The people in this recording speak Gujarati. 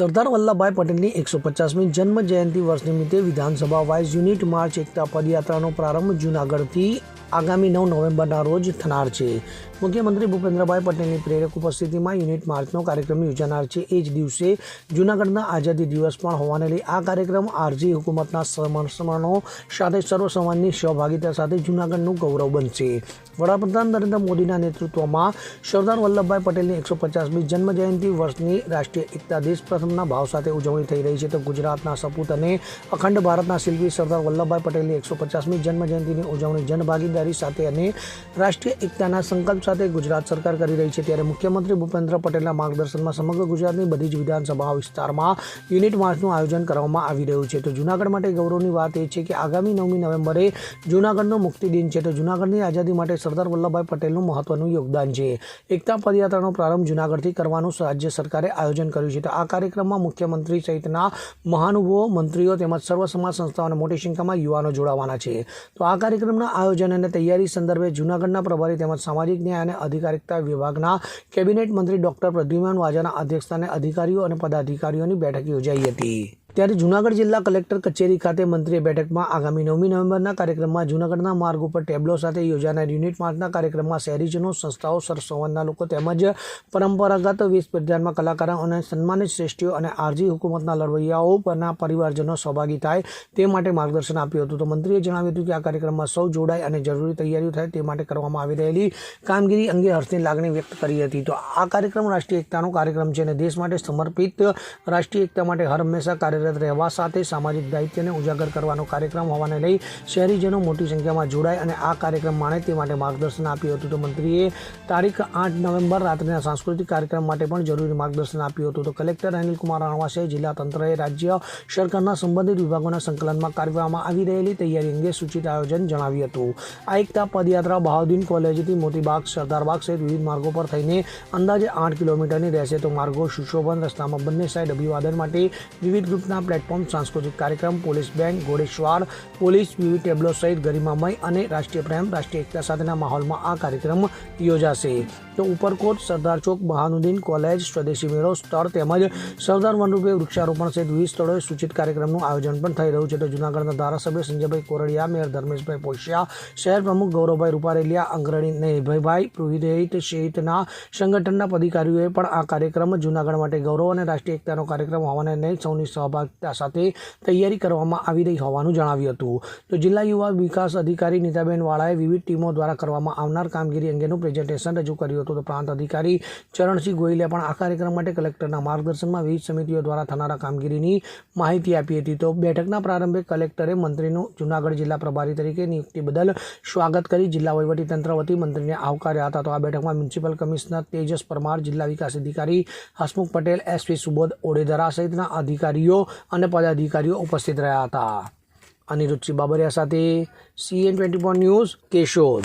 સરદાર વલ્લભભાઈ પટેલની એકસો પચાસમી જન્મ જયંતિ વર્ષ નિમિત્તે વિધાનસભા વાઇઝ યુનિટ માર્ચ એકતા પદયાત્રાનો પ્રારંભ જૂનાગઢથી આગામી નવ નવેમ્બરના રોજ થનાર છે. મુખ્યમંત્રી ભૂપેન્દ્રભાઈ પટેલની પ્રેરક ઉપસ્થિતિમાં યુનિટ માર્ચનો કાર્યક્રમ યોજાનાર છે. એ જ દિવસે જૂનાગઢના આઝાદી દિવસ પણ હોવાને લઈ આ કાર્યક્રમ આરજી હુકુમતના સમર્થનો સાથે સર્વ સમાજની સહભાગિતા સાથે જૂનાગઢનું ગૌરવ બનશે. વડાપ્રધાન નરેન્દ્ર મોદીના નેતૃત્વમાં સરદાર વલ્લભભાઈ પટેલની એકસો પચાસમી જન્મજયંતિ વર્ષની રાષ્ટ્રીય એકતા દેશ પ્રથમના ભાવ સાથે ઉજવણી થઈ રહી છે તો ગુજરાતના સપૂત અને અખંડ ભારતના શિલ્પી સરદાર વલ્લભભાઈ પટેલની એકસો પચાસમી જન્મજયંતિની ઉજવણી જનભાગીદારી સાથે અને રાષ્ટ્રીય એકતાના સંકલ્પ સાથે ગુજરાત સરકાર કરી રહી છે. ત્યારે મુખ્યમંત્રી ભૂપેન્દ્ર પટેલના માર્ગદર્શનમાં સમગ્ર ગુજરાતની બધી જ વિધાનસભા વિસ્તારમાં યુનિટ માર્ચનું આયોજન કરવામાં આવી રહ્યું છે. તો જૂનાગઢ માટે ગૌરવની વાત એ છે કે આગામી નવમી નવેમ્બરે જૂનાગઢનો મુક્તિ દિન છે. તો જૂનાગઢની આઝાદી માટે સરદાર વલ્લભભાઈ પટેલનું મહત્વનું યોગદાન છે. એકતા પદયાત્રાનો પ્રારંભ જૂનાગઢથી કરવાનું રાજ્ય સરકારે આયોજન કર્યું છે. તો આ કાર્યક્રમમાં મુખ્યમંત્રી સહિતના મહાનુભવો, મંત્રીઓ તેમજ સર્વ સમાજ સંસ્થાઓ અને મોટી સંખ્યામાં યુવાનો જોડાવાના છે. તો આ કાર્યક્રમના આયોજન અને તૈયારી સંદર્ભે જૂનાગઢના પ્રભારી તેમજ સામાજિક ન્યાય અને અધિકારિકતા વિભાગના કેબિનેટ મંત્રી ડોક્ટર પ્રદ્યુમન વાજાના અધ્યક્ષસ્થાને અધિકારીઓ અને પદાધિકારીઓની બેઠક યોજાઈ હતી. ત્યારે જૂનાગઢ જિલ્લા કલેક્ટર કચેરી ખાતે મંત્રીએ બેઠકમાં આગામી નવમી નવેમ્બરના કાર્યક્રમમાં જૂનાગઢના માર્ગ ઉપર ટેબ્લો સાથે યોજાનાર યુનિટ માર્ચના કાર્યક્રમમાં શહેરીજનો, સંસ્થાઓ સરસંવાદના લોકો તેમજ પરંપરાગત વિશ્વ પરિધાનમાં કલાકારો અને સન્માનિત શ્રેષ્ઠીઓ અને આરજી હુકુમતના લડવૈયાઓ પરના પરિવારજનો સહભાગી થાય તે માટે માર્ગદર્શન આપ્યું હતું. તો મંત્રીએ જણાવ્યું હતું કે આ કાર્યક્રમમાં સૌ જોડાય અને જરૂરી તૈયારીઓ થાય તે માટે કરવામાં આવી રહેલી કામગીરી અંગે હર્ષની લાગણી વ્યક્ત કરી હતી. તો આ કાર્યક્રમ રાષ્ટ્રીય એકતાનો કાર્યક્રમ છે અને દેશ માટે સમર્પિત રાષ્ટ્રીય એકતા માટે હર હંમેશા કાર્યરત રહેવા સાથે સામાજિક દાયિત્વને ઉજાગર કરવાનો કાર્યક્રમ હોવાને લઈ શહેરીજનો મોટી સંખ્યામાં જોડાય અને આ કાર્યક્રમ માણે તે માટે માર્ગદર્શન આપ્યું હતું. તો મંત્રીએ તારીખ આઠ નવેમ્બર રાત્રિના સાંસ્કૃતિક કાર્યક્રમ માટે પણ જરૂરી માર્ગદર્શન આપ્યું હતું. તો કલેક્ટર અનિલકુમાર અણવાસે જિલ્લા તંત્રએ રાજ્ય સરકારના સંબંધિત વિભાગોના સંકલનમાં કરવામાં આવી રહેલી તૈયારી અંગે સૂચિત આયોજન જણાવ્યું હતું. આ એકતા પદયાત્રા બહાઉદ્દીન કોલેજથી મોતીબાગ, સરદારબાગ સહિત વિવિધ માર્ગો પર થઈને અંદાજે આઠ કિલોમીટરની રહેશે. તો માર્ગો સુશોભન, રસ્તામાં બંને સાઇડ અભિવાદન માટે વિવિધ ગ્રુપના પ્લેટફોર્મ સાંસ્કૃતિક કાર્યક્રમ, પોલીસ બેન્ડ ઘોડેશ્વાર પોલીસ વિવિધ ટેબ્લો સહિત ગરિમામય અને રાષ્ટ્રીય પ્રેમ, રાષ્ટ્રીય એકતા સાથેના માહોલમાં આ કાર્યક્રમ યોજાશે. તો ઉપરકોટ, સરદાર ચોક, બહાનુદ્દીન કોલેજ, સ્વદેશી મેળો, સ્થળ તેમજ સરદાર વનરૂપે વૃક્ષારોપણ સહિત વિવિધ સ્થળોએ સૂચિત કાર્યક્રમનું આયોજન પણ થઈ રહ્યું છે. તો જૂનાગઢના ધારાસભ્ય સંજયભાઈ કોરડિયા, મેયર ધર્મેશભાઈ પોશિયા, શહેર પ્રમુખ ગૌરવભાઈ રૂપારેલિયા, અંગ્રણી નેહભાઈ પુરોહિત સહિતના સંગઠનના પદાધિકારીઓએ પણ આ કાર્યક્રમ જૂનાગઢ માટે ગૌરવ અને રાષ્ટ્રીય એકતાનો કાર્યક્રમ હોવાને લઈ સૌની સહભાગિતા સાથે તૈયારી કરવામાં આવી રહી હોવાનું જણાવ્યું હતું. તો જિલ્લા યુવા વિકાસ અધિકારી નીતાબેન વાળાએ વિવિધ ટીમો દ્વારા કરવામાં આવનાર કામગીરી અંગેનું પ્રેઝન્ટેશન રજૂ કર્યું હતું. તો પ્રાંત અધિકારી ચરણસિંહ ગોયલે પણ આ કાર્યક્રમ માટે કલેક્ટરના માર્ગદર્શનમાં વિવિધ સમિતિઓ દ્વારા થનારા કામગીરીની માહિતી આપી હતી. તો બેઠકના પ્રારંભે કલેક્ટરે મંત્રીનું જૂનાગઢ જિલ્લા પ્રભારી તરીકે નિયુક્તિ બદલ સ્વાગત કરી જિલ્લા વહીવટીતંત્ર વતી મંત્રીને આવકાર્યા હતા. તો આ બેઠકમાં મ્યુનિસિપલ કમિશનર તેજસ પરમાર, જિલ્લા વિકાસ અધિકારી હસમુખ પટેલ, એસપી સુબોધ ઓડેદરા સહિતના અધિકારીઓ અને પદાધિકારીઓ ઉપસ્થિત રહ્યા હતા. અનિરુચિ બાબરિયા સાથે CN twenty four news Keshod.